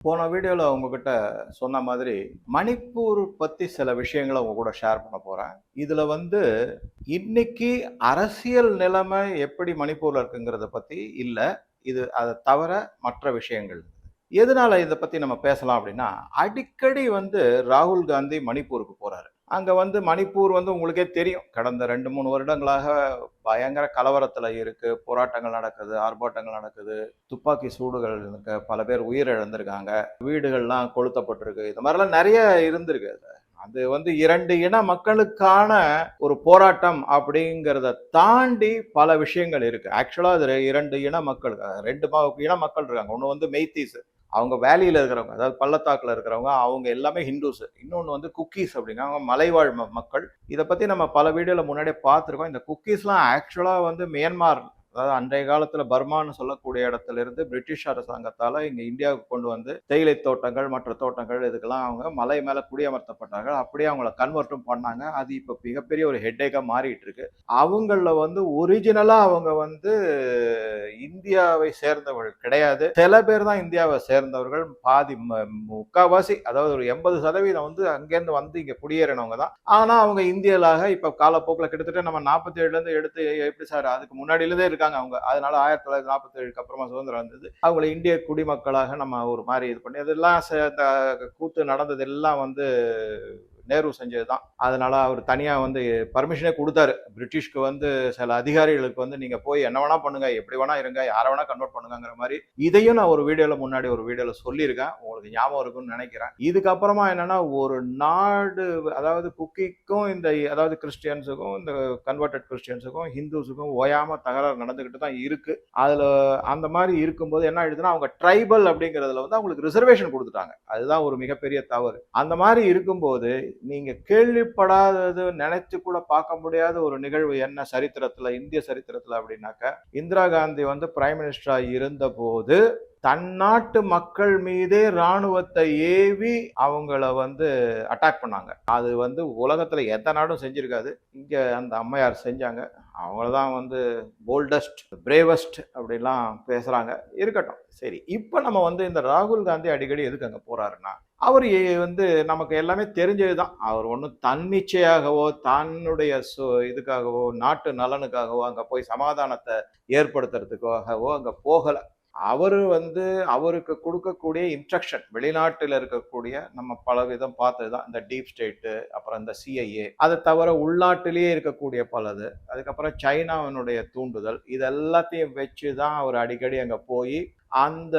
போன வீடியோவில் உங்ககிட்ட சொன்ன மாதிரி மணிப்பூர் பற்றி சில விஷயங்களை உங்க கூட ஷேர் பண்ண போகிறேன் இதில் வந்து இன்னைக்கு அரசியல் நிலைமை எப்படி மணிப்பூரில் இருக்குங்கிறத பற்றி இல்லை இது அதை தவிர மற்ற விஷயங்கள். எதனால் இதை பற்றி நம்ம பேசலாம் அப்படின்னா அடிக்கடி வந்து ராகுல் காந்தி மணிப்பூருக்கு போகிறாரு அங்கே வந்து மணிப்பூர் வந்து உங்களுக்கே தெரியும். கடந்த ரெண்டு மூணு வருடங்களாக பயங்கர கலவரத்தில் இருக்குது போராட்டங்கள் நடக்குது ஆர்ப்பாட்டங்கள் நடக்குது. துப்பாக்கி சூடுகள் இருக்கு பல பேர் உயிரிழந்திருக்காங்க. வீடுகள்லாம் கொளுத்தப்பட்டிருக்கு. இது மாதிரிலாம் நிறைய இருந்திருக்கு. அது அது வந்து இரண்டு இன மக்களுக்கான ஒரு போராட்டம் அப்படிங்கிறத தாண்டி பல விஷயங்கள் இருக்குது ஆக்சுவலாக அது இரண்டு இன மக்கள் ரெண்டு இன மக்கள் இருக்காங்க. ஒன்று வந்து மெய்த்தீஸ். அவங்க வேலியில் இருக்கிறவங்க அதாவது பள்ளத்தாக்கில் இருக்கிறவங்க அவங்க எல்லாமே ஹிந்துஸ் இன்னொன்று வந்து குக்கீஸ் அப்படிங்க அவங்க மலைவாழ் மக்கள். இதை பற்றி நம்ம பல வீடியோவில் முன்னாடியே பார்த்துருக்கோம். இந்த குக்கீஸ்லாம் ஆக்சுவலாக வந்து மியான்மார் அதாவது அன்றைய காலத்துல பர்மான்னு சொல்லக்கூடிய இடத்துல இருந்து பிரிட்டிஷ் அரசாங்கத்தால இங்க இந்தியாவுக்கு கொண்டு வந்து தேயிலை தோட்டங்கள் மற்ற தோட்டங்கள் இதுக்கெல்லாம் அவங்க மலை மேல குடியமர்த்தப்பட்டார்கள் அப்படியே அவங்கள கன்வெர்ட்டும் பண்ணாங்க. அது இப்ப மிகப்பெரிய ஒரு ஹெட்டேக்கா மாறிட்டு இருக்கு. அவங்கள வந்து ஒரிஜினலா அவங்க வந்து இந்தியாவை சேர்ந்தவர்கள் கிடையாது. சில பேர் தான் இந்தியாவை சேர்ந்தவர்கள். பாதி ம- முக்காவாசி அதாவது ஒரு எண்பது சதவீதம் வந்து அங்கேருந்து வந்து இங்க குடியேறினவங்க தான். ஆனா அவங்க இந்தியலாக இப்ப காலப்போக்கில் கிட்டத்தட்ட நம்ம நாற்பத்தி ஏழுல இருந்து எடுத்து எப்படி சார் அதுக்கு முன்னாடியிலே இருக்காங்க அவங்க. அதனால ஆயிரத்தி தொள்ளாயிரத்தி நாற்பத்தி ஏழுக்கு அப்புறமா சுதந்திரம் வந்தது. அவங்கள இந்திய குடிமக்களாக நம்ம ஒரு மாதிரி இது பண்ணி அதெல்லாம் கூத்து நடந்தது எல்லாம் வந்து நேரு செஞ்சது தான் அதனால் அவர் தனியாக வந்து பர்மிஷனே கொடுத்தாரு. பிரிட்டிஷ்க்கு வந்து சில அதிகாரிகளுக்கு வந்து நீங்கள் போய் என்ன வேணா பண்ணுங்க எப்படி வேணால் இருங்க யாரை வேணால் கன்வெர்ட் பண்ணுங்கிற மாதிரி இதையும் நான் ஒரு வீடியோவில் முன்னாடி ஒரு வீடியோவில் சொல்லியிருக்கேன். உங்களுக்கு ஞாபகம் இருக்கும்னு நினைக்கிறேன். இதுக்கப்புறமா என்னென்னா ஒரு நாடு அதாவது குக்கிக்கும் இந்த அதாவது கிறிஸ்டியன்ஸுக்கும் இந்த கன்வெர்டட் கிறிஸ்டியன்ஸுக்கும் ஹிந்துஸுக்கும் ஓயாமல் தகராறு நடந்துக்கிட்டு தான் இருக்குது அதில் அந்த மாதிரி இருக்கும்போது என்ன ஆயிடுதுன்னா அவங்க ட்ரைபல் அப்படிங்கிறதுல வந்து அவங்களுக்கு ரிசர்வேஷன் கொடுத்துட்டாங்க. அதுதான் ஒரு மிகப்பெரிய தவறு. அந்த மாதிரி இருக்கும்போது நீங்கள் கேள்விப்படாதது நினைச்சு கூட பார்க்க முடியாத ஒரு நிகழ்வு என்ன சரித்திரத்தில் இந்திய சரித்திரத்தில் அப்படின்னாக்க இந்திரா காந்தி வந்து பிரைம் மினிஸ்டராக இருந்தபோது தன் நாட்டு மக்கள் மீதே ராணுவத்தை ஏவி அவங்கள வந்து அட்டாக் பண்ணாங்க. அது வந்து உலகத்தில் எந்த நாடும் செஞ்சிருக்காது. இங்கே அந்த அம்மையார் செஞ்சாங்க. அவங்கள தான் வந்து போல்டஸ்ட் பிரேவஸ்ட் அப்படிலாம் பேசுகிறாங்க இருக்கட்டும். சரி இப்போ நம்ம வந்து இந்த ராகுல் காந்தி அடிக்கடி எதுக்கு அங்கே போகிறாருன்னா அவர் வந்து நமக்கு எல்லாமே தெரிஞ்சது தான் அவர் ஒன்றும் தன்னிச்சையாகவோ தன்னுடைய சு இதுக்காகவோ நாட்டு நலனுக்காகவோ அங்கே போய் சமாதானத்தை ஏற்படுத்துறதுக்காகவோ அங்கே போகலை. அவர் வந்து அவருக்கு கொடுக்கக்கூடிய இன்ஸ்ட்ரக்ஷன் வெளிநாட்டில் இருக்கக்கூடிய நம்ம பல விதம் பார்த்தது தான் இந்த டீப் ஸ்டேட்டு அப்புறம் இந்த சிஐஏ அதை தவிர உள்நாட்டிலேயே இருக்கக்கூடிய பலது. அதுக்கப்புறம் சைனாவினுடைய தூண்டுதல். இது எல்லாத்தையும் வச்சு தான் அவர் அடிக்கடி அங்கே போய் அந்த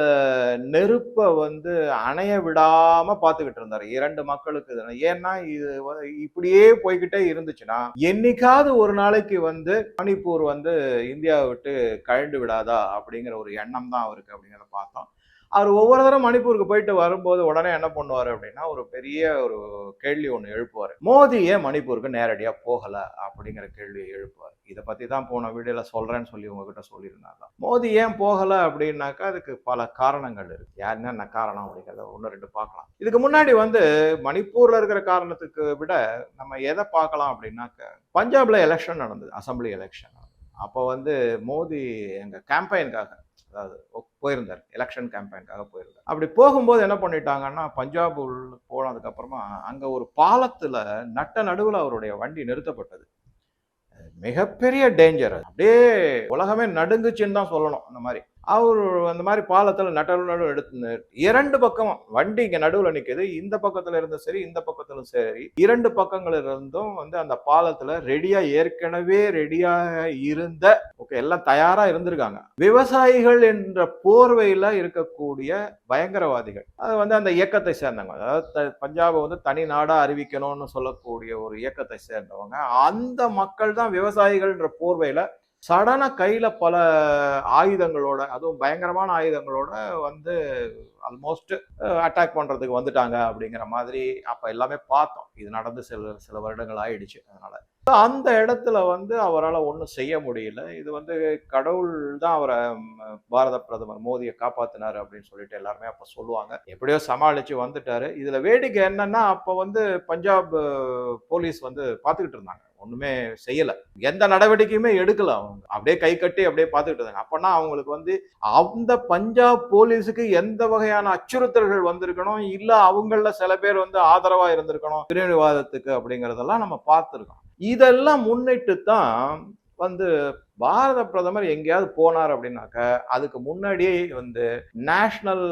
நெருப்பை வந்து அணைய விடாம பார்த்துக்கிட்டு இருந்தார். இரண்டு மக்களுக்கு ஏன்னா இது இப்படியே போய்கிட்டே இருந்துச்சுன்னா என்னைக்காவது ஒரு நாளைக்கு வந்து மணிப்பூர் வந்து இந்தியாவை விட்டு கழண்டு விடாதா அப்படிங்கிற ஒரு எண்ணம் தான் அவருக்கு அப்படிங்கிறத பார்த்தோம். அவர் ஒவ்வொரு தடவை மணிப்பூருக்கு போயிட்டு வரும்போது உடனே என்ன பண்ணுவார் அப்படின்னா ஒரு பெரிய ஒரு கேள்வி ஒன்று எழுப்புவார். மோதி ஏன் மணிப்பூருக்கு நேரடியாக போகலை அப்படிங்கிற கேள்வியை எழுப்புவார். இதை பற்றி தான் போன வீடியோவில் சொல்கிறேன்னு சொல்லி உங்ககிட்ட சொல்லியிருந்தாங்க. மோதி ஏன் போகலை அப்படின்னாக்கா அதுக்கு பல காரணங்கள் இருக்குது யார் என்னென்ன காரணம் அப்படிங்கிறத ஒன்று ரெண்டு பார்க்கலாம். இதுக்கு முன்னாடி வந்து மணிப்பூரில் இருக்கிற காரணத்துக்கு விட நம்ம எதை பார்க்கலாம் அப்படின்னாக்க பஞ்சாபில் எலெக்ஷன் நடந்தது அசம்பிளி எலெக்ஷன் அப்போ வந்து மோதி எங்கள் கேம்பெயினுக்காக அதாவது போயிருந்தார். எலெக்ஷன் கேம்பெயினுக்காக போயிருந்தார். அப்படி போகும்போது என்ன பண்ணிட்டாங்கன்னா பஞ்சாப் போனதுக்கப்புறமா அங்கே ஒரு பாலத்தில் நட்ட நடுவில் அவருடைய வண்டி நிறுத்தப்பட்டது. மிகப்பெரிய டேஞ்சர் அப்படியே உலகமே நடுங்குச்சுன்னு தான் சொல்லணும் அந்த மாதிரி. அவர் அந்த மாதிரி பாலத்தில் நடவு நடுவு எடுத்து இரண்டு பக்கமும் வண்டி இங்கே நடுவில் நிற்குது இந்த பக்கத்தில் இருந்தும் சரி இந்த பக்கத்திலும் சரி இரண்டு பக்கங்கள் இருந்தும் வந்து அந்த பாலத்தில் ரெடியாக ஏற்கனவே ரெடியாக இருந்த ஓகே எல்லாம் தயாராக இருந்திருக்காங்க. விவசாயிகள் என்ற போர்வையில் இருக்கக்கூடிய பயங்கரவாதிகள். அது வந்து அந்த இயக்கத்தை சேர்ந்தவங்க. அதாவது த- பஞ்சாபை வந்து தனி நாடாக அறிவிக்கணும்னு சொல்லக்கூடிய ஒரு இயக்கத்தை சேர்ந்தவங்க. அந்த மக்கள் தான் விவசாயிகள்ன்ற போர்வையில் சடனாக கையில் பல ஆயுதங்களோட அதுவும் பயங்கரமான ஆயுதங்களோட வந்து ஆல்மோஸ்ட் அட்டாக் பண்ணுறதுக்கு வந்துட்டாங்க அப்படிங்கிற மாதிரி அப்போ எல்லாமே பார்த்தோம். இது நடந்து சில சில வருடங்கள் ஆயிடுச்சு அதனால். அந்த இடத்துல வந்து அவரால் ஒன்றும் செய்ய முடியல. இது வந்து கடவுள் தான் அவரை பாரத பிரதமர் மோடியை காப்பாத்தினாரு அப்படின்னு சொல்லிட்டு எல்லாருமே அப்போ சொல்லுவாங்க. எப்படியோ சமாளித்து வந்துட்டாரு. இதில் வேடிக்கை என்னன்னா அப்போ வந்து பஞ்சாப் போலீஸ் வந்து பார்த்துக்கிட்டு இருந்தாங்க. ஒன்றுமே செய்யலை. எந்த நடவடிக்கையுமே எடுக்கல அவங்க. அப்படியே கை கட்டி அப்படியே பார்த்துக்கிட்டு இருந்தாங்க. அப்போனா அவங்களுக்கு வந்து அந்த பஞ்சாப் போலீஸுக்கு எந்த வகையான அச்சுறுத்தல்கள் வந்திருக்கணும்? இல்லை அவங்கள சில பேர் வந்து ஆதரவாக இருந்திருக்கணும்? பிரிவினைவாதத்துக்கு அப்படிங்கிறதெல்லாம் நம்ம பார்த்துருக்கோம். இதெல்லாம் முன்னிட்டு தான் வந்து பாரத பிரதமர் எங்கேயாவது போனார் அப்படின்னாக்க அதுக்கு முன்னாடியே வந்து national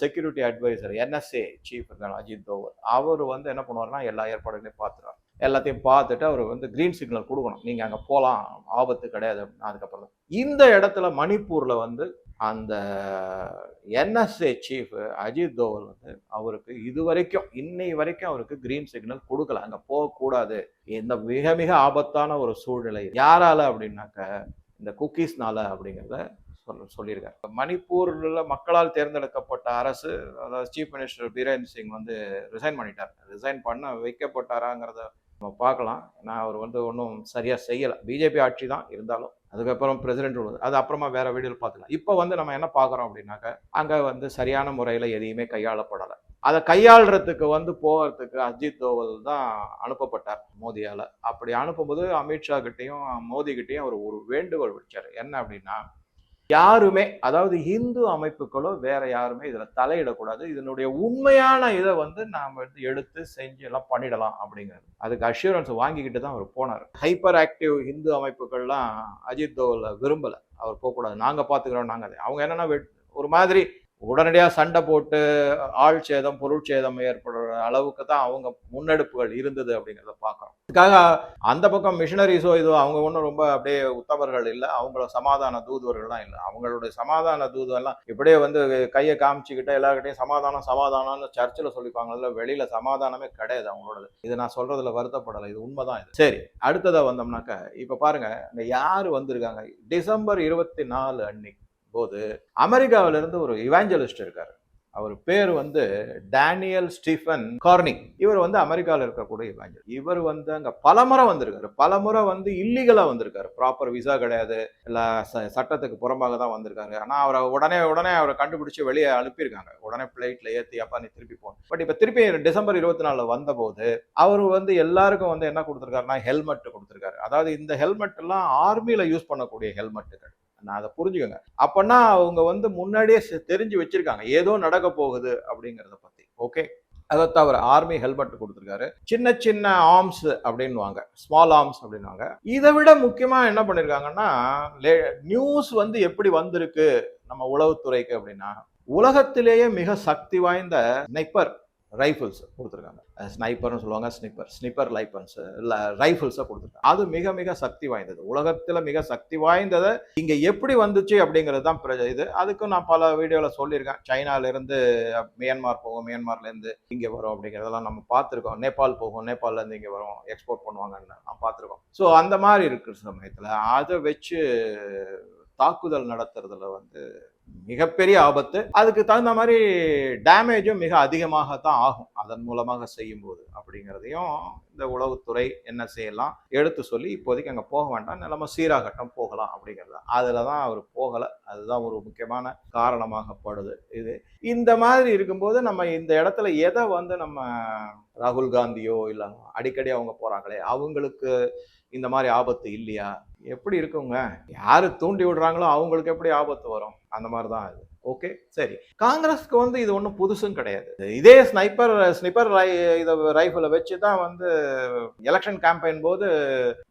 security adviser NSA chief இருக்காங்க அஜித் தோவல். அவர் வந்து என்ன பண்ணுவார்னா எல்லா ஏற்பாடுகளையும் பார்த்துறாரு எல்லாத்தையும் பார்த்துட்டு அவர் வந்து கிரீன் சிக்னல் கொடுக்கணும். நீங்கள் அங்கே போகலாம் ஆபத்து கிடையாது அதுக்கப்புறம் இந்த இடத்துல மணிப்பூரில் வந்து அந்த என்எஸ்ஏ சீஃப் அஜித் தோவல் வந்து அவருக்கு இது வரைக்கும் இன்னை வரைக்கும் அவருக்கு கிரீன் சிக்னல் கொடுக்கல. அங்கே போகக்கூடாது. இந்த மிக மிக ஆபத்தான ஒரு சூழ்நிலை. யாரால அப்படின்னாக்க இந்த குக்கீஸ்னால அப்படிங்கிறத சொல்ல சொல்லியிருக்காரு. மணிப்பூரில் மக்களால் தேர்ந்தெடுக்கப்பட்ட அரசு அதாவது சீஃப் மினிஸ்டர் பீரேந்திர சிங் வந்து ரிசைன் பண்ணிட்டார். ரிசைன் பண்ண வைக்கப்பட்டாராங்கிறத நம்ம பார்க்கலாம். ஏன்னா அவர் வந்து ஒன்றும் சரியாக செய்யலை. பிஜேபி ஆட்சி தான் இருந்தாலும். அதுக்கப்புறம் பிரசிடென்ட் உள்ளது. அது அப்புறமா வேற வீடியோவில் பார்த்துக்கலாம். இப்போ வந்து நம்ம என்ன பார்க்குறோம் அப்படின்னாக்க அங்கே வந்து சரியான முறையில் எதையுமே கையாளப்படலை. அதை கையாளுறதுக்கு வந்து போகிறதுக்கு அஜித் தோவல் தான் அனுப்பப்பட்டார் மோதியால். அப்படி அனுப்பும்போது அமித்ஷா கிட்டேயும் மோடி கிட்டேயும் அவர் ஒரு வேண்டுகோள் வச்சார் என்ன அப்படின்னா யாருமே அதாவது இந்து அமைப்புகளோ வேற யாருமே இதுல தலையிடக்கூடாது. இதனுடைய உண்மையான இதை வந்து நாம வந்து எடுத்து செஞ்சு எல்லாம் பண்ணிடலாம் அப்படிங்கிறது. அதுக்கு அஷூரன்ஸ் வாங்கிக்கிட்டு தான் அவர் போனார். ஹைப்பர் ஆக்டிவ் இந்து அமைப்புகள்லாம் அஜித் தோவில் விரும்பல. அவர் போகக்கூடாது. நாங்க பாத்துக்கிறோம் நாங்க அதை. அவங்க என்னன்னா வெட்- ஒரு மாதிரி உடனடியாக சண்டை போட்டு ஆள் சேதம் பொருள் சேதம் ஏற்படுற அளவுக்கு தான் அவங்க முன்னெடுப்புகள் இருந்தது அப்படிங்கிறத பார்க்குறோம். அதுக்காக அந்த பக்கம் மிஷினரிஸோ இதோ அவங்க ஒன்றும் ரொம்ப அப்படியே உத்தவர்கள் இல்லை. அவங்கள சமாதான தூதுவர்கள்லாம் இல்லை. அவங்களுடைய சமாதான தூதுவெல்லாம் இப்படியே வந்து கையை காமிச்சுக்கிட்டு எல்லாருக்கிட்டையும் சமாதானம் சமாதானம்னு சர்ச்சில் சொல்லிப்பாங்கல்ல வெளியில் சமாதானமே கிடையாது அவங்களோடது. இது நான் சொல்கிறதுல வருத்தப்படலை. இது உண்மைதான் இது. சரி அடுத்ததாக வந்தோம்னாக்க இப்போ பாருங்க இந்த யார் வந்திருக்காங்க? டிசம்பர் இருபத்தி நாலு அன்னைக்கு போது அமெரிக்காவிலேருந்து ஒரு இவாஞ்சலிஸ்ட் இருக்காரு. அவர் பேர் வந்து டேனியல் ஸ்டீஃபன் கார்னிங் இவர் வந்து அமெரிக்காவில் இருக்கக்கூடிய இவாஞ்சல் இவர் வந்து அங்கே பலமுறை வந்திருக்காரு. பலமுறை வந்து இல்லீகலாக வந்திருக்காரு. ப்ராப்பர் விசா கிடையாது. இல்லை ச- சட்டத்துக்கு புறம்பாக தான் வந்திருக்காரு. ஆனால் அவரை உடனே உடனே அவரை கண்டுபிடிச்சி வெளியே அனுப்பியிருக்காங்க. உடனே ஃப்ளைட்டில் ஏற்றி அப்பா நீ திருப்பி போகணும் பட் இப்போ திருப்பி டிசம்பர் இருபத்தி நாலில் வந்தபோது அவர் வந்து எல்லாருக்கும் வந்து என்ன கொடுத்துருக்காருன்னா ஹெல்மெட் கொடுத்துருக்காரு. அதாவது இந்த ஹெல்மெட் எல்லாம் யூஸ் பண்ணக்கூடிய ஹெல்மெட்டுகள் நான் அதை புரிஞ்சுக்கோங்க. அப்போன்னா அவங்க வந்து முன்னாடியே தெரிஞ்சு வச்சிருக்காங்க. ஏதோ நடக்க போகுது அப்படிங்கிறத பற்றி ஓகே? அதை தவிர ஆர்மி ஹெல்மெட் கொடுத்துருக்காரு. சின்ன சின்ன ஆர்ம்ஸ் அப்படின்வாங்க ஸ்மால் ஆர்ம்ஸ் அப்படின்வாங்க இதை விட முக்கியமாக என்ன பண்ணியிருக்காங்கன்னா நியூஸ் வந்து எப்படி வந்திருக்கு நம்ம உளவுத்துறைக்கு அப்படின்னா உலகத்திலேயே மிக சக்தி வாய்ந்த நெப்பர் ரைஃபிள்ஸ் கொடுத்துருக்காங்க. ஸ்னைப்பர்னு சொல்லுவாங்க ஸ்னிப்பர் ஸ்னிப்பர் லைப்பன்ஸ் இல்லை ரைஃபிள்ஸை கொடுத்துருக்காங்க. அது மிக மிக சக்தி வாய்ந்தது. உலகத்தில் மிக சக்தி வாய்ந்ததை இங்கே எப்படி வந்துச்சு அப்படிங்கிறது தான் பிர- இது. அதுக்கும் நான் பல வீடியோவில் சொல்லியிருக்கேன். சைனாலேருந்து மியான்மார் போகும் மியான்மார்லேருந்து இங்கே வரும் அப்படிங்கிறதெல்லாம் நம்ம பார்த்துருக்கோம். நேபாள் போகும் நேபாளிலேருந்து இங்கே வரும் எக்ஸ்போர்ட் பண்ணுவாங்கன்னு நான் பார்த்துருக்கோம். ஸோ அந்த மாதிரி இருக்கிற சமயத்தில். அதை வச்சு தாக்குதல் நடத்துறதுல வந்து மிகப்பெரிய ஆபத்து. அதுக்கு தகுந்த மாதிரி டேமேஜும் மிக அதிகமாகத்தான் ஆகும். அதன் மூலமாக செய்யும்போது அப்படிங்கிறதையும் இந்த உளவுத்துறை என்ன செய்யலாம்? எடுத்து சொல்லி இப்போதைக்கு அங்கே போக வேண்டாம். நிலம சீராகட்டம் போகலாம் அப்படிங்கிறது. அதில் தான் அவர் போகலை. அதுதான் ஒரு முக்கியமான காரணமாகப்படுது இது. இந்த மாதிரி இருக்கும்போது நம்ம இந்த இடத்துல எதை வந்து நம்ம ராகுல் காந்தியோ இல்லை அடிக்கடி அவங்க போகிறாங்களே அவங்களுக்கு இந்த மாதிரி ஆபத்து இல்லையா? எப்படி இருக்குங்க? யாரு தூண்டி விடுறாங்களோ அவங்களுக்கு எப்படி ஆபத்து வரும்? அந்த மாதிரி தான் அது. ஓகே சரி. காங்கிரஸ்க்கு வந்து இது ஒன்றும் புதுசும் கிடையாது. இதே ஸ்னைப்பர் ஸ்னிப்பர் ரை இதை ரைஃபிளை வச்சு தான் வந்து எலெக்ஷன் கேம்பெயின் போது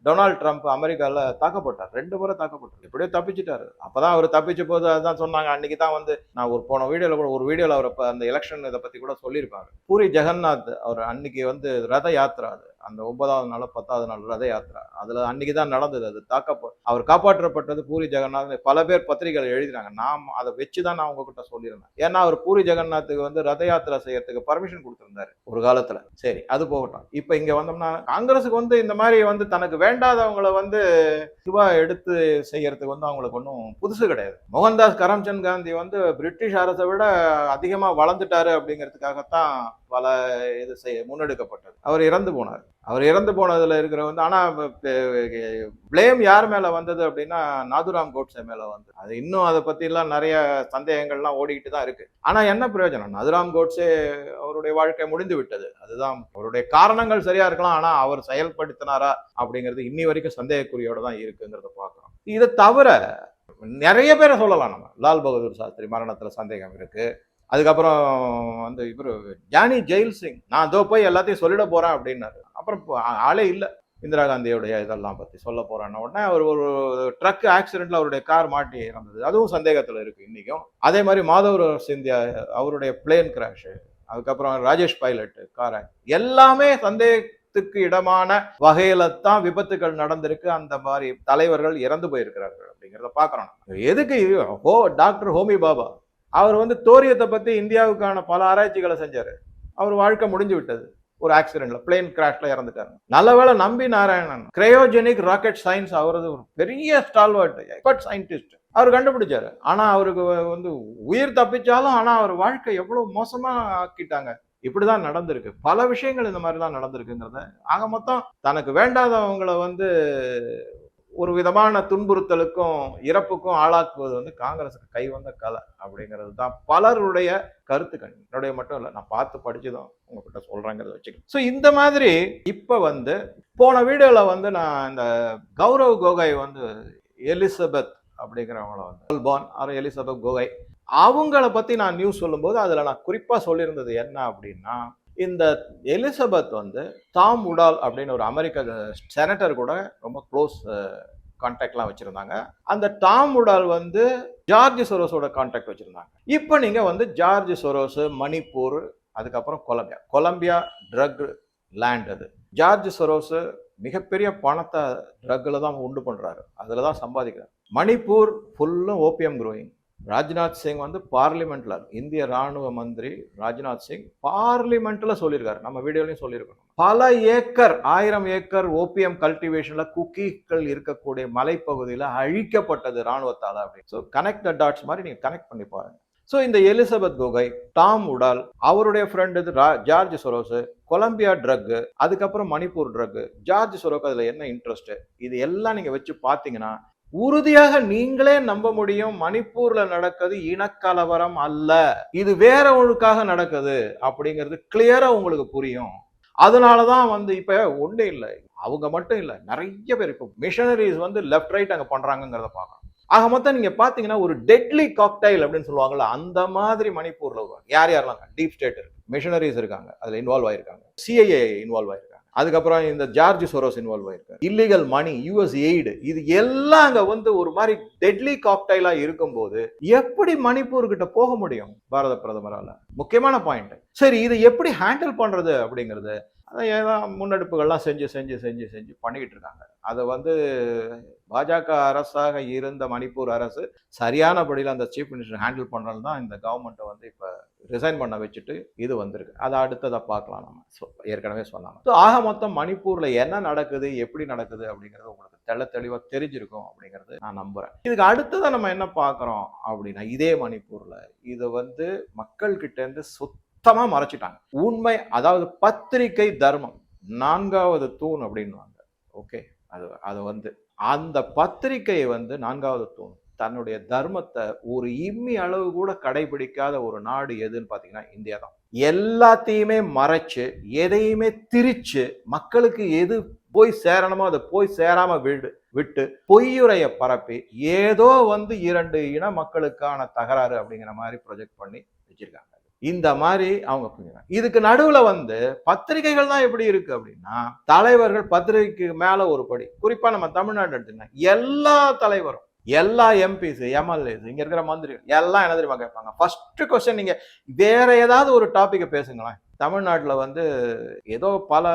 டொனால்ட் ட்ரம்ப் அமெரிக்காவில் தாக்கப்பட்டார். ரெண்டு முறை தாக்கப்பட்டார். எப்படியோ தப்பிச்சிட்டாரு. அப்பதான் அவர் தப்பிச்ச போது அதுதான் சொன்னாங்க. அன்னைக்கு தான் வந்து நான் ஒரு போன வீடியோவில் கூட ஒரு வீடியோவில் அவர் அந்த எலெக்ஷன் இதை பற்றி கூட சொல்லியிருப்பாரு. பூரி ஜெகநாத் அவர் அன்னைக்கு வந்து ரத யாத்திரா அது. அந்த ஒன்பதாவது நாள் பத்தாவது நாள் ரத யாத்திரா. அதில் அன்னைக்கு தான் நடந்தது அது. தாக்க அவர் காப்பாற்றப்பட்டது பூரி ஜெகநாத் பல பேர் பத்திரிகைகள் எழுதினாங்க. நாம் அதை வச்சு தான் நான் உங்ககிட்ட சொல்லியிருந்தேன். ஏன்னா அவர் பூரி ஜெகநாத்துக்கு வந்து ரத யாத்திரா செய்யறதுக்கு பர்மிஷன் கொடுத்துருந்தாரு ஒரு காலத்தில். சரி அது போகட்டும். இப்போ இங்கே வந்தோம்னா காங்கிரஸுக்கு வந்து இந்த மாதிரி வந்து தனக்கு வேண்டாதவங்கள வந்து சிவா எடுத்து செய்யறதுக்கு வந்து அவங்களுக்கு ஒன்றும் புதுசு கிடையாது. மோகன்தாஸ் கரம்சந்த் காந்தி வந்து பிரிட்டிஷ் அரசை விட அதிகமாக வளர்ந்துட்டாரு அப்படிங்கிறதுக்காகத்தான் பல இது செய்ய முன்னெடுக்கப்பட்டது. அவர் இறந்து போனார். அவர் இறந்து போனதில் இருக்கிற வந்து ஆனால் பிளேம் யார் மேலே வந்தது அப்படின்னா நாதுராம் கோட்ஸே மேலே வந்தது. அது இன்னும் அதை பற்றிலாம் நிறைய சந்தேகங்கள்லாம் ஓடிக்கிட்டு தான் இருக்குது ஆனால் என்ன பிரயோஜனம்? நாதுராம் கோட்ஸே அவருடைய வாழ்க்கை முடிந்து விட்டது. அதுதான் அவருடைய காரணங்கள் சரியாக இருக்கலாம் ஆனால் அவர் செயல்படுத்தினாரா அப்படிங்கிறது இன்னி வரைக்கும் சந்தேகக்குறியோடு தான் இருக்குங்கிறத பார்க்குறோம். இதை தவிர நிறைய பேரை சொல்லலாம் நம்ம. லால் பகதூர் சாஸ்திரி மரணத்தில் சந்தேகம் இருக்குது அதுக்கப்புறம் வந்து இவர் ஜானி ஜெயில் சிங் நான் அதோ போய் எல்லாத்தையும் சொல்லிட போகிறேன் அப்படின்னாரு. அப்புறம் ஆளே இல்லை. இந்திரா காந்தியோடைய இதெல்லாம் பற்றி சொல்ல போகிறான்னு உடனே அவர் ஒரு ட்ரக் ஆக்சிடெண்ட்டில் அவருடைய கார் மாட்டி இறந்தது. அதுவும் சந்தேகத்தில் இருக்குது இன்றைக்கும் அதே மாதிரி மாதவர் சிந்தியா அவருடைய பிளேன் கிராஷு அதுக்கப்புறம் ராஜேஷ் பைலட் கார் எல்லாமே சந்தேகத்துக்கு இடமான வகையில தான் விபத்துகள் நடந்திருக்கு. அந்த மாதிரி தலைவர்கள் இறந்து போயிருக்கிறார்கள் அப்படிங்கிறத பார்க்குறோம் எதுக்கு ஹோ டாக்டர் ஹோமி பாபா. அவர் வந்து தோரியத்தை பற்றி இந்தியாவுக்கான பல ஆராய்ச்சிகளை செஞ்சார். அவர் வாழ்க்கை முடிஞ்சு விட்டது. ஒரு ஆக்சிடென்ட்ல பிளேன் கிராஷ்ல இறந்துட்டாரு. நல்லவேளை நம்பி நாராயணன். கிரையோஜெனிக் ராக்கெட் சயின்ஸ் அவரது ஒரு பெரிய ஸ்டால்வர்ட் எக்ஸ்பர்ட் சயின்டிஸ்ட் அவர் கண்டுபிடிச்சாரு. ஆனா அவருக்கு வந்து உயிர் தப்பிச்சாலும் ஆனா அவர் வாழ்க்கை எவ்வளவு மோசமா ஆக்கிட்டாங்க. இப்படிதான் நடந்திருக்கு. பல விஷயங்கள் இந்த மாதிரி தான் நடந்திருக்குங்கிறத ஆக மொத்தம் தனக்கு வேண்டாதவங்களை வந்து ஒரு விதமான துன்புறுத்தலுக்கும் இறப்புக்கும் ஆளாக்குவது வந்து காங்கிரஸுக்கு கை வந்த கலை அப்படிங்கிறது தான் பலருடைய கருத்துக்கள். என்னுடைய மட்டும் இல்லை நான் பார்த்து படிச்சுதான் உங்ககிட்ட சொல்றேங்கிறத வச்சுக்கேன் ஸோ இந்த மாதிரி இப்போ வந்து போன வீடியோவில் வந்து நான் இந்த கௌரவ் கோகை வந்து எலிசபெத் அப்படிங்கிறவங்கள வந்து அல்பான் ஆர் எலிசபெத் கோகை அவங்கள பத்தி நான் நியூஸ் சொல்லும்போது அதில் நான் குறிப்பாக சொல்லியிருந்தது என்ன அப்படின்னா இந்த எலிசபெத் வந்து டாம் உடால் அப்படின்னு ஒரு அமெரிக்க செனட்டர் கூட ரொம்ப க்ளோஸ் கான்டாக்ட்லாம் வச்சுருந்தாங்க. அந்த டாம் உடால் வந்து ஜார்ஜ் சொரோஸோட கான்டாக்ட் வச்சுருந்தாங்க. இப்போ நீங்கள் வந்து ஜார்ஜ் சொரோஸ் மணிப்பூர் அதுக்கப்புறம் கொலம்பியா. கொலம்பியா ட்ரக் லேண்ட் அது. ஜார்ஜ் சொரோஸ் மிகப்பெரிய பணத்தை ட்ரக்கில் தான் உண்டு பண்ணுறாரு அதில் தான் சம்பாதிக்கிறார். மணிப்பூர் ஃபுல்லும் ஓபியம் குரோயிங். ராஜ்நாத் சிங் வந்து பார்லிமெண்ட்ல இந்திய ராணுவ மந்திரி ராஜ்நாத் சிங் பார்லிமெண்ட்ல சொல்லியிருக்காரு. நம்ம வீடியோலையும் சொல்லியிருக்கணும். பல ஏக்கர் ஆயிரம் ஏக்கர் ஓபிஎம் கல்டிவேஷன்ல குக்கீக்கள் இருக்கக்கூடிய மலைப்பகுதியில் அழிக்கப்பட்டது ராணுவத்தால் அப்படின்னு. ஸோ கனெக்ட் த டாட்ஸ் மாதிரி நீங்க கனெக்ட் பண்ணி பாருங்க. ஸோ இந்த எலிசபெத் கோகை டாம் உடால் அவருடைய friend George Soros Colombia drug அதுக்கப்புறம் மணிப்பூர் ட்ரக்கு ஜார்ஜ் சொரோக்கு அதில் என்ன இன்ட்ரெஸ்ட்டு இது எல்லாம் நீங்கள் வச்சு பார்த்தீங்கன்னா உறுதியாக நீங்களே நம்ப முடியும் மணிப்பூர்ல நடக்குது இனக்கலவரம் அல்ல. இது வேற ஒழுக்காக நடக்குது அப்படிங்கிறது கிளியரா உங்களுக்கு புரியும். அதனாலதான் வந்து இப்ப ஒண்ணு இல்லை. அவங்க மட்டும் இல்லை நிறைய பேர் இப்போ மிஷனரிஸ் வந்து லெஃப்ட் ரைட் அங்க பண்றாங்கிறத பார்க்கணும். ஆக மொத்தம் நீங்க பாத்தீங்கன்னா ஒரு டெட்லி காக்டைல் அப்படின்னு சொல்லுவாங்கல்ல அந்த மாதிரி மணிப்பூர்ல யார் யாரெல்லாம் டீப் ஸ்டேட் இருக்கு. மிஷனரிஸ் இருக்காங்க அதுல இன்வால்வ் ஆயிருக்காங்க. சிஐஏ இன்வால்வ் ஆயிருக்காங்க. அதுக்கப்புறம் இந்த ஜார்ஜ் சொரோஸ் இன்வால்வ் ஆயிருக்காரு. இல்லீகல் மணி யூஎஸ் எய்டு இது எல்லாம் அங்கே வந்து ஒரு மாதிரி டெட்லி காக்டைலாக இருக்கும்போது எப்படி மணிப்பூர்கிட்ட போக முடியும்? பாரத பிரதமரால். முக்கியமான பாயிண்ட் சரி இதை எப்படி ஹேண்டில் பண்ணுறது அப்படிங்கிறது அதை ஏதோ முன்னெடுப்புகள்லாம் செஞ்சு செஞ்சு செஞ்சு செஞ்சு பண்ணிக்கிட்டு இருக்காங்க அதை வந்து பாஜக அரசாக இருந்த மணிப்பூர் அரசு சரியானபடியில் அந்த சீஃப் மினிஸ்டர் ஹேண்டில் பண்ணுறது தான் இந்த கவர்மெண்ட்டை வந்து இப்போ ரிசைன் பண்ண வச்சுட்டு இது வந்திருக்கு. அதை அடுத்ததை பார்க்கலாம் நம்ம. ஏற்கனவே சொன்னாங்க. ஸோ ஆக மொத்தம் மணிப்பூரில் என்ன நடக்குது எப்படி நடக்குது அப்படிங்கிறது உங்களுக்கு தெள்ள தெளிவாக தெரிஞ்சிருக்கும் அப்படிங்கிறது நான் நம்புகிறேன் இதுக்கு அடுத்ததை நம்ம என்ன பார்க்குறோம் அப்படின்னா இதே மணிப்பூரில் இதை வந்து மக்கள்கிட்டேருந்து சொத்து சுத்தமாக மறைச்சிட்டாங்க. உண்மை அதாவது பத்திரிகை தர்மம் நான்காவது தூண் அப்படின்வாங்க ஓகே? அது அது வந்து அந்த பத்திரிக்கையை வந்து நான்காவது தூண் தன்னுடைய தர்மத்தை ஒரு இம்மி அளவு கூட கடைபிடிக்காத ஒரு நாடு எதுன்னு பார்த்தீங்கன்னா இந்தியா தான். எல்லாத்தையுமே மறைச்சு எதையுமே திரிச்சு மக்களுக்கு எது போய் சேரணுமோ அதை போய் சேராம விடு விட்டு பொய்யுரைய பரப்பி ஏதோ வந்து இரண்டு இன மக்களுக்கான தகராறு அப்படிங்கிற மாதிரி ப்ரொஜெக்ட் பண்ணி வச்சிருக்காங்க. இந்த மாதிரி அவங்க புரிஞ்சுக்கிறாங்க. இதுக்கு நடுவுல வந்து பத்திரிகைகள் தான் எப்படி இருக்கு அப்படின்னா தலைவர்கள் பத்திரிகைக்கு மேல ஒரு படி குறிப்பா நம்ம தமிழ்நாடு எடுத்துங்க எல்லா தலைவரும் எல்லா எம்பிஸ் எம்எல்ஏஸ் இங்க இருக்கிற மந்திரிகள் எல்லாம் என்ன தெரியுமா கேட்பாங்க? ஃபர்ஸ்ட் கொஸ்டின் நீங்க வேற ஏதாவது ஒரு டாப்பிக்கை பேசுங்களேன். தமிழ்நாட்டில் வந்து ஏதோ பல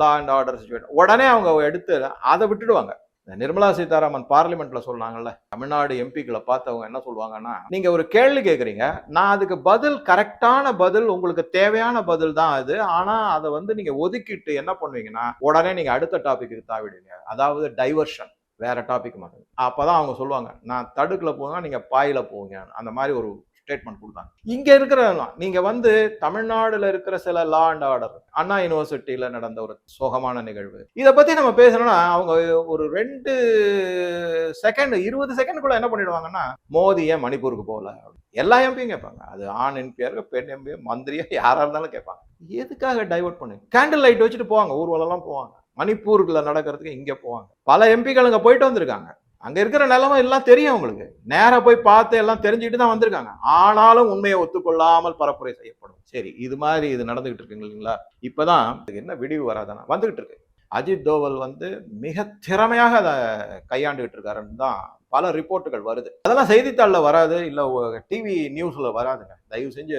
லா அண்ட் ஆர்டர் சுச்சுவேஷன் உடனே அவங்க எடுத்து அதை விட்டுடுவாங்க. நிர்மலா சீதாராமன் பார்லிமெண்ட்ல சொன்னாங்கல்ல தமிழ்நாடு எம்பிக்களை பார்த்து அவங்க என்ன சொல்லுவாங்கன்னா நீங்க ஒரு கேள்வி கேட்குறீங்க நான் அதுக்கு பதில் கரெக்டான பதில் உங்களுக்கு தேவையான பதில் தான் அது ஆனா அதை வந்து நீங்க ஒதுக்கிட்டு என்ன பண்ணுவீங்கன்னா உடனே நீங்க அடுத்த டாபிக்கு தாவிடுவீங்க. அதாவது டைவர்ஷன் வேற டாபிக் மாட்டேன் அப்பதான் அவங்க சொல்லுவாங்க நான் தடுக்கல போங்க நீங்க பாயில போங்க அந்த மாதிரி ஒரு ஸ்டேட்மெண்ட் கொடுத்தாங்க. இங்க இருக்கிறதெல்லாம் நீங்க வந்து தமிழ்நாடுல இருக்கிற சில லா அண்ட் ஆர்டர் அண்ணா யூனிவர்சிட்டியில நடந்த ஒரு சோகமான நிகழ்வு. இதை பத்தி நம்ம பேசணும்னா அவங்க ஒரு ரெண்டு செகண்ட் இருபது செகண்டுக்குள்ள என்ன பண்ணிடுவாங்கன்னா மோதி ஏன் மணிப்பூருக்கு போகல. எல்லா எம்பியும் கேட்பாங்க. அது ஆண் எம்பியா பெண் எம்பியா மந்திரியா யாரா இருந்தாலும் கேட்பாங்க. எதுக்காக டைவர்ட் பண்ணு? கேண்டில் லைட் வச்சுட்டு போவாங்க ஊர்வலம்லாம் போவாங்க. மணிப்பூருக்குள்ள நடக்கிறதுக்கு இங்க போவாங்க. பல எம்பிக்கள் அங்க போயிட்டு வந்திருக்காங்க. அங்க இருக்கிற நிலைமை எல்லாம் தெரியும் அவங்களுக்கு நேராக போய் பார்த்து எல்லாம் தெரிஞ்சுட்டு தான் வந்திருக்காங்க. ஆனாலும் உண்மையை ஒத்துக்கொள்ளாமல் பரப்புரை செய்யப்படும். சரி இது மாதிரி இது நடந்துகிட்டு இருக்குங்க இல்லைங்களா? இப்பதான் இதுக்கு என்ன விடிவு வராதானா? வந்துகிட்டு இருக்கு. அஜித் தோவல் வந்து மிக திறமையாக அதை கையாண்டுகிட்டு இருக்காருன்னு தான் பல ரிப்போர்ட்டுகள் வருது. அதெல்லாம் செய்தித்தாளில் வராது இல்லை டிவி நியூஸில் வராதுங்க. தயவு செஞ்சு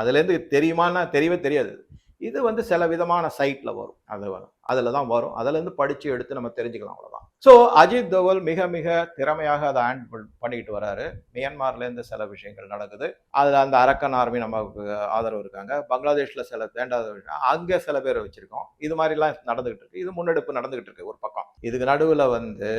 அதுலேருந்து தெரியுமான்னா தெரியவே தெரியாது. இது வந்து சில விதமான சைட்டில் வரும். அது வரும் அதில் தான் வரும். அதுலேருந்து படித்து எடுத்து நம்ம தெரிஞ்சுக்கலாம் அவ்வளோதான் ஸோ அஜித் தோவல் மிக மிக திறமையாக அதை ஹேண்ட் பண்ணிக்கிட்டு வராரு. மியான்மர்லேருந்து சில விஷயங்கள் நடக்குது. அதில் அந்த அரக்கன் ஆர்மி நமக்கு ஆதரவு இருக்காங்க. பங்களாதேஷில் சில தேண்டாத விஷயம் அங்கே சில பேர் வச்சுருக்கோம். இது மாதிரிலாம் நடந்துகிட்டு இருக்கு. இது முன்னெடுப்பு நடந்துகிட்டு இருக்கு ஒரு பக்கம். இதுக்கு நடுவில் வந்து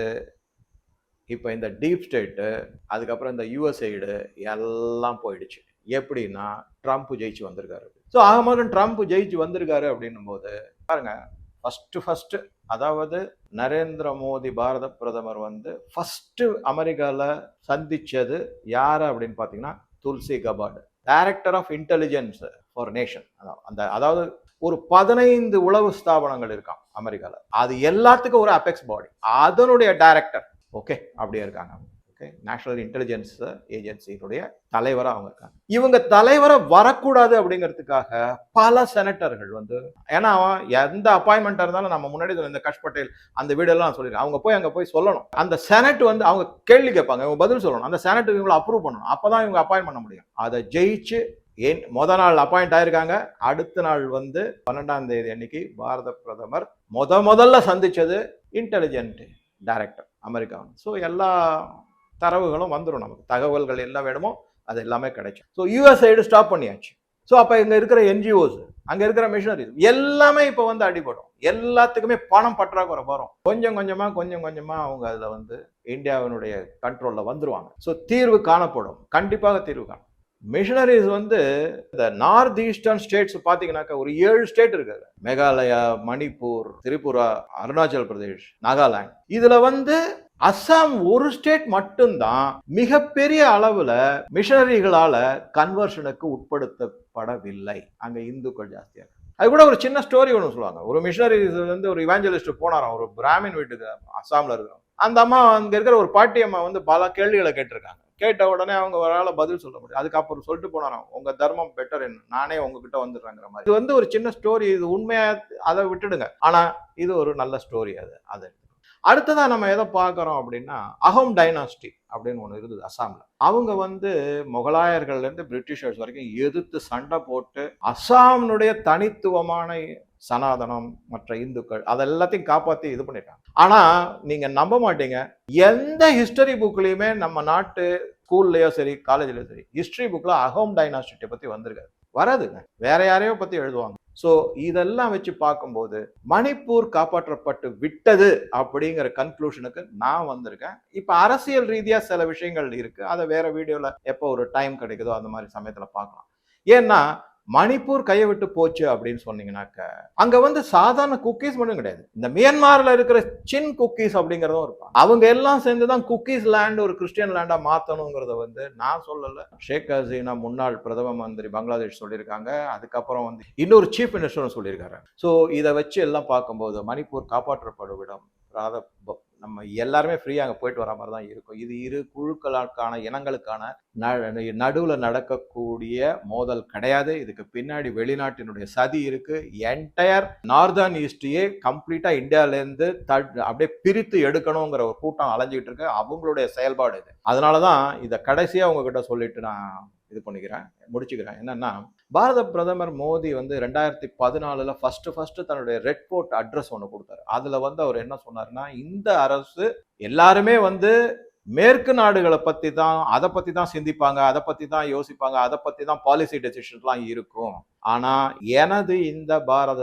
இப்போ இந்த டீப் ஸ்டேட்டு அதுக்கப்புறம் இந்த யூஎஸ்ஐடு எல்லாம் போயிடுச்சு. எப்படின்னா ட்ரம்ப் ஜெயிச்சு வந்திருக்காரு. ஸோ ஆக மாதிரி ட்ரம்ப் ஜெயிச்சு வந்திருக்காரு அப்படின்னும் போது பாருங்கள் ஃபஸ்ட்டு ஃபஸ்ட்டு அதாவது நரேந்திர மோடி பாரத பிரதமர் வந்து ஃபஸ்ட்டு அமெரிக்காவில் சந்தித்தது யார் அப்படின்னு பார்த்தீங்கன்னா Tulsi Gabbard director of intelligence for nation அந்த அதாவது ஒரு பதினைந்து உளவு ஸ்தாபனங்கள் இருக்கான் அமெரிக்காவில் அது எல்லாத்துக்கும் ஒரு அபெக்ஸ் பாடி அதனுடைய டைரக்டர் ஓகே அப்படியே இருக்காங்க. ஓகே நேஷனல் இன்டெலிஜென்ஸ் ஏஜென்சியினுடைய தலைவராக அவங்க இருக்காங்க. இவங்க தலைவரை வரக்கூடாது அப்படிங்கிறதுக்காக பல செனட்டர்கள் வந்து ஏன்னா அவன் எந்த அப்பாயின்மெண்ட்டாக இருந்தாலும் நம்ம முன்னாடி இந்த கஷ் பட்டேல் அந்த வீடெல்லாம் நான் சொல்லியிருக்கேன் அவங்க போய் அங்கே போய் சொல்லணும். அந்த செனட் வந்து அவங்க கேள்வி கேட்பாங்க இவங்க பதில் சொல்லணும். அந்த செனட் இவங்களை அப்ரூவ் பண்ணணும். அப்போ தான் இவங்க அப்பாயின் பண்ண முடியும். அதை ஜெயிச்சு ஏன் முத நாள் அப்பாயிண்ட் ஆயிருக்காங்க. அடுத்த நாள் வந்து பன்னெண்டாம் தேதி அன்னைக்கு பாரத பிரதமர் முத முதல்ல சந்திச்சது இன்டெலிஜென்ட் டைரக்டர் அமெரிக்கா ஸோ எல்லா தரவுகளும் வந்துடும் நமக்கு. தகவல்கள் என்ன வேணுமோ அது எல்லாமே கிடைக்கும். ஸோ யூஎஸ் சைடு ஸ்டாப் பண்ணியாச்சு. ஸோ அப்போ இங்கே இருக்கிற என்ஜிஓஸ் அங்கே இருக்கிற மிஷினரிஸ் எல்லாமே இப்போ வந்து அடிபடும். எல்லாத்துக்குமே பணம் பற்றாக்குறை வரும். கொஞ்சம் கொஞ்சமாக கொஞ்சம் கொஞ்சமாக அவங்க அதில் வந்து இந்தியாவினுடைய கண்ட்ரோலில் வந்துருவாங்க. ஸோ தீர்வு காணப்படும். கண்டிப்பாக தீர்வு காணும் மிஷனரிஸ் வந்து இந்த நார்த் ஈஸ்டர்ன் ஸ்டேட்ஸ் பார்த்தீங்கன்னாக்கா ஒரு ஏழு ஸ்டேட் இருக்குது மேகாலயா மணிப்பூர் திரிபுரா அருணாச்சல் பிரதேஷ் நாகாலாந்து. இதில் வந்து அஸ்ஸாம் ஒரு ஸ்டேட் மட்டும்தான் மிகப்பெரிய அளவில் மிஷனரிகளால் கன்வர்ஷனுக்கு உட்படுத்தப்படவில்லை. அங்கே இந்துக்கள் ஜாஸ்தியாக. அது கூட ஒரு சின்ன ஸ்டோரி ஒன்று சொல்லுவாங்க. ஒரு மிஷனரி வந்து ஒரு இவாஞ்சலிஸ்ட் போனாராம். ஒரு பிராமின் வீட்டுக்கு அஸ்ஸாமில் இருக்கிறோம் அந்த அம்மா அங்கே இருக்கிற ஒரு பாட்டி அம்மா வந்து பல கேள்விகளை கேட்டிருக்காங்க. கேட்ட உடனே அவங்க ஒரு பதில் சொல்ல முடியும். அதுக்கப்புறம் சொல்லிட்டு போனாராம் உங்க தர்மம் பெட்டர் என்ன? நானே உங்ககிட்ட வந்துடுறேங்கிற மாதிரி. இது வந்து ஒரு சின்ன ஸ்டோரி இது உண்மையா அதை விட்டுடுங்க. ஆனா இது ஒரு நல்ல ஸ்டோரி அது அது அடுத்ததாக நம்ம எதை பார்க்குறோம் அப்படின்னா அஹோம் டைனாஸ்டி அப்படின்னு ஒன்று இருந்தது அசாமில். அவங்க வந்து முகலாயர்கள்லேருந்து பிரிட்டிஷர்ஸ் வரைக்கும் எதிர்த்து சண்டை போட்டு அஸ்ஸாமினுடைய தனித்துவமான சனாதனம் மற்ற இந்துக்கள் அதெல்லாத்தையும் காப்பாற்றி இது பண்ணிட்டாங்க. ஆனால் நீங்கள் நம்ப மாட்டீங்க. எந்த ஹிஸ்டரி புக்லேயுமே நம்ம நாட்டு ஸ்கூல்லையோ சரி காலேஜ்லயோ சரி ஹிஸ்டரி புக்கில் அஹோம் டைனாசிட்டியை பற்றி வந்திருக்காது. வராதுங்க. வேற யாரையோ பற்றி எழுதுவாங்க. ஸோ இதெல்லாம் வச்சு பார்க்கும்போது மணிப்பூர் காப்பாற்றப்பட்டு விட்டது அப்படிங்கிற கன்க்ளூஷனுக்கு நான் வந்திருக்கேன். இப்போ அரசியல் ரீதியாக சில விஷயங்கள் இருக்குது அதை வேற வீடியோவில் எப்போ ஒரு டைம் கிடைக்குதோ அந்த மாதிரி சமயத்தில் பார்க்கலாம். ஏன்னா மணிப்பூர் கையை விட்டு போச்சு அப்படின்னு சொன்னீங்கன்னாக்க அங்க வந்து சாதாரண குக்கீஸ் மட்டும் கிடையாது. இந்த மியான்மர்ல இருக்கிற சின் குக்கீஸ் அப்படிங்கறதும் இருப்பாங்க. அவங்க எல்லாம் சேர்ந்து தான் குக்கீஸ் லேண்ட் ஒரு கிறிஸ்டியன் லேண்டா மாத்தணுங்கிறத வந்து நான் சொல்லல. ஷேக் ஹசீனா முன்னாள் பிரதம மந்திரி பங்களாதேஷ் சொல்லியிருக்காங்க. அதுக்கப்புறம் வந்து இன்னொரு சீஃப் மினிஸ்டரும் சொல்லியிருக்காரு. ஸோ இதை வச்சு எல்லாம் பார்க்கும்போது மணிப்பூர் காப்பாற்றப்படும் இடம் ராத நம்ம எல்லாருமே ஃப்ரீயாக அங்கே போயிட்டு வர மாதிரி தான் இருக்கும். இது இரு குழுக்களுக்கான இனங்களுக்கான நடுவில் நடக்கக்கூடிய மோதல் கிடையாது. இதுக்கு பின்னாடி வெளிநாட்டினுடைய சதி இருக்கு. என்டையர் நார்தர்ன் ஈஸ்டையே கம்ப்ளீட்டாக இந்தியாவிலேருந்து தட் அப்படியே பிரித்து எடுக்கணுங்கிற ஒரு கூட்டம் அலைஞ்சிக்கிட்டு இருக்கு. அவங்களுடைய செயல்பாடு இது. அதனால தான் இதை கடைசியாக உங்ககிட்ட சொல்லிட்டு நான் இது பண்ணிக்கிறேன் முடிச்சுக்கிறேன். என்னன்னா பாரத பிரதமர் மோடி வந்து ரெண்டாயிரத்தி பதினாலில் ஃபஸ்ட்டு ஃபஸ்ட்டு தன்னுடைய ரெட் போர்ட் அட்ரஸ் ஒன்று கொடுத்தாரு. அதில் வந்து அவர் என்ன சொன்னார்னா இந்த அரசு எல்லாருமே வந்து மேற்கு நாடுகளை பற்றி தான் அதை பற்றி தான் சிந்திப்பாங்க அதை பற்றி தான் யோசிப்பாங்க அதை பற்றி தான் பாலிசி டெசிஷன்லாம் இருக்கும். ஆனால் எனது இந்த பாரத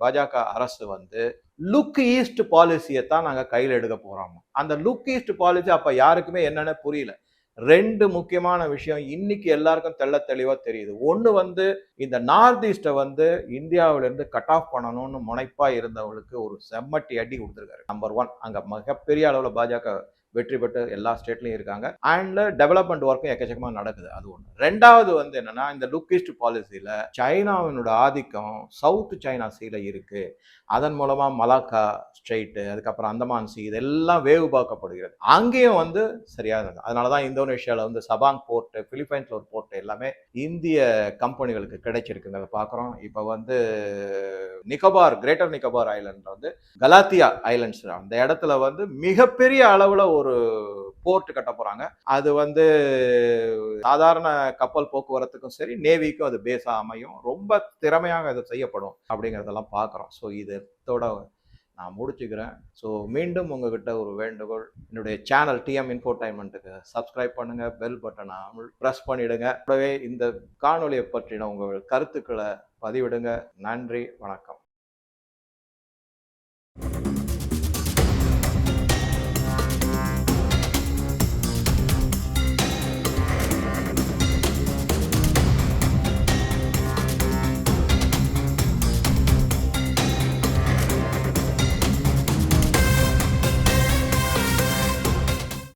பாஜக அரசு வந்து லுக் ஈஸ்ட் பாலிசியை தான் நாங்கள் கையில் எடுக்க போகிறோம் அந்த லுக் ஈஸ்ட் பாலிசி அப்போ யாருக்குமே என்னென்னு புரியல. ரெண்டு முக்கியமான விஷயம் இன்னைக்கு எல்லாருக்கும் தெள்ள தெளிவாக தெரியுது. ஒன்று வந்து இந்த நார்த் ஈஸ்ட்டை வந்து இந்தியாவிலேருந்து கட் ஆஃப் பண்ணணும்னு முனைப்பாக இருந்தவங்களுக்கு ஒரு செம்மட்டி அடி கொடுத்துருக்காரு. நம்பர் ஒன் அங்கே மிகப்பெரிய அளவில் பாஜக வெற்றி பெற்று எல்லா ஸ்டேட்லையும் இருக்காங்க. அண்ட்ல டெவலப்மெண்ட் ஒர்க்கும் எக்கச்சக்கமாக நடக்குது. அது ஒன்று ரெண்டாவது வந்து என்னன்னா இந்த லுக்கிஸ்ட் பாலிசியில் சைனாவினோட ஆதிக்கம் சவுத் சைனா சீல இருக்கு. அதன் மூலமா மலாக்கா ஸ்ட்ரெயிட்டு அதுக்கப்புறம் அந்தமான் சி இதெல்லாம் வேவு பார்க்கப்படுகிறது. அங்கேயும் வந்து சரியா இருந்தது. அதனால தான் இந்தோனேஷியாவில் வந்து சபாங் போர்ட்டு பிலிப்பைன்ஸில் ஒரு போர்ட் எல்லாமே இந்திய கம்பெனிகளுக்கு கிடைச்சிருக்குங்கிறத பார்க்குறோம். இப்போ வந்து நிக்கோபார் கிரேட்டர் நிக்கோபார் ஐலண்ட் வந்து கலாத்தியா ஐலண்ட்ஸ் அந்த இடத்துல வந்து மிகப்பெரிய அளவில் ஒரு ஒரு போர்ட் கட்ட போறாங்க. அது வந்து சாதாரண கப்பல் போக்குவரத்துக்கும் சரி நேவிக்கும் அது பேஸாக அமையும். ரொம்ப திறமையாக அது செய்யப்படும் அப்படிங்கிறதெல்லாம் பார்க்குறோம். ஸோ இதோட நான் முடிச்சுக்கிறேன். ஸோ மீண்டும் உங்ககிட்ட ஒரு வேண்டுகோள். என்னுடைய சேனல் டிஎம் இன்ஃபோர்டைன்மெண்ட்டுக்கு சப்ஸ்கிரைப் பண்ணுங்க. பெல் பட்டனை ப்ரெஸ் பண்ணிவிடுங்க கூடவே இந்த காணொலியை பற்றின உங்கள் கருத்துக்களை பதிவிடுங்க. நன்றி வணக்கம்.